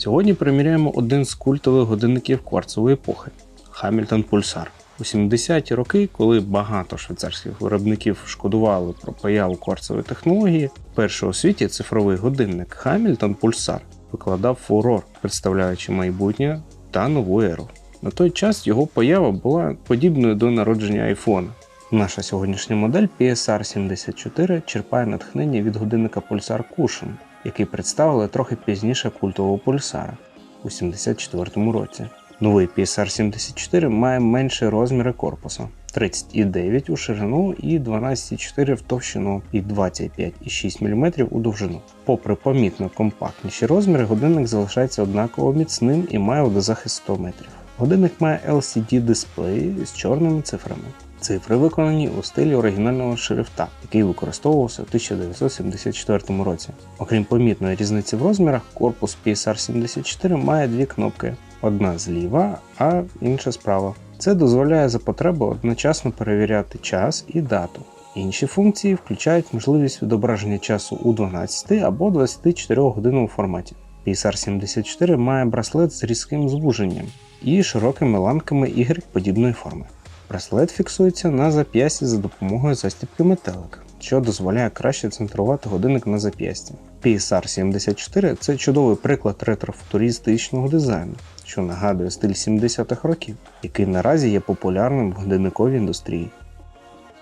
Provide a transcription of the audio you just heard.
Сьогодні приміряємо один з культових годинників кварцової епохи Hamilton Pulsar. У 70-ті роки, коли багато швейцарських виробників шкодували про появу кварцевої технології, перший у світі цифровий годинник Hamilton Pulsar викладав фурор, представляючи майбутнє та нову еру. На той час його поява була подібною до народження айфона. Наша сьогоднішня модель PSR 74 черпає натхнення від годинника Pulsar Cushion, який представили трохи пізніше культового пульсара у 74 році. Новий PSR 74 має менші розміри корпусу 30,9 у ширину і 12,4 в товщину і 25,6 мм у довжину. Попри помітно компактніші розміри, годинник залишається однаково міцним і має водозахист 100 метрів. Годинник має LCD дисплей з чорними цифрами. Цифри виконані у стилі оригінального шрифта, який використовувався в 1974 році. Окрім помітної різниці в розмірах, корпус PSR 74 має дві кнопки: одна зліва, а інша справа. Це дозволяє за потреби одночасно перевіряти час і дату. Інші функції включають можливість відображення часу у 12 або 24 годинному форматі. PSR 74 має браслет з різким звуженням і широкими ланками Y подібної форми. Браслет фіксується на зап'ясті за допомогою застібки метелика, що дозволяє краще центрувати годинник на зап'ясті. PSR 74 це чудовий приклад ретрофутуристичного дизайну, що нагадує стиль 70-х років, який наразі є популярним в годинниковій індустрії.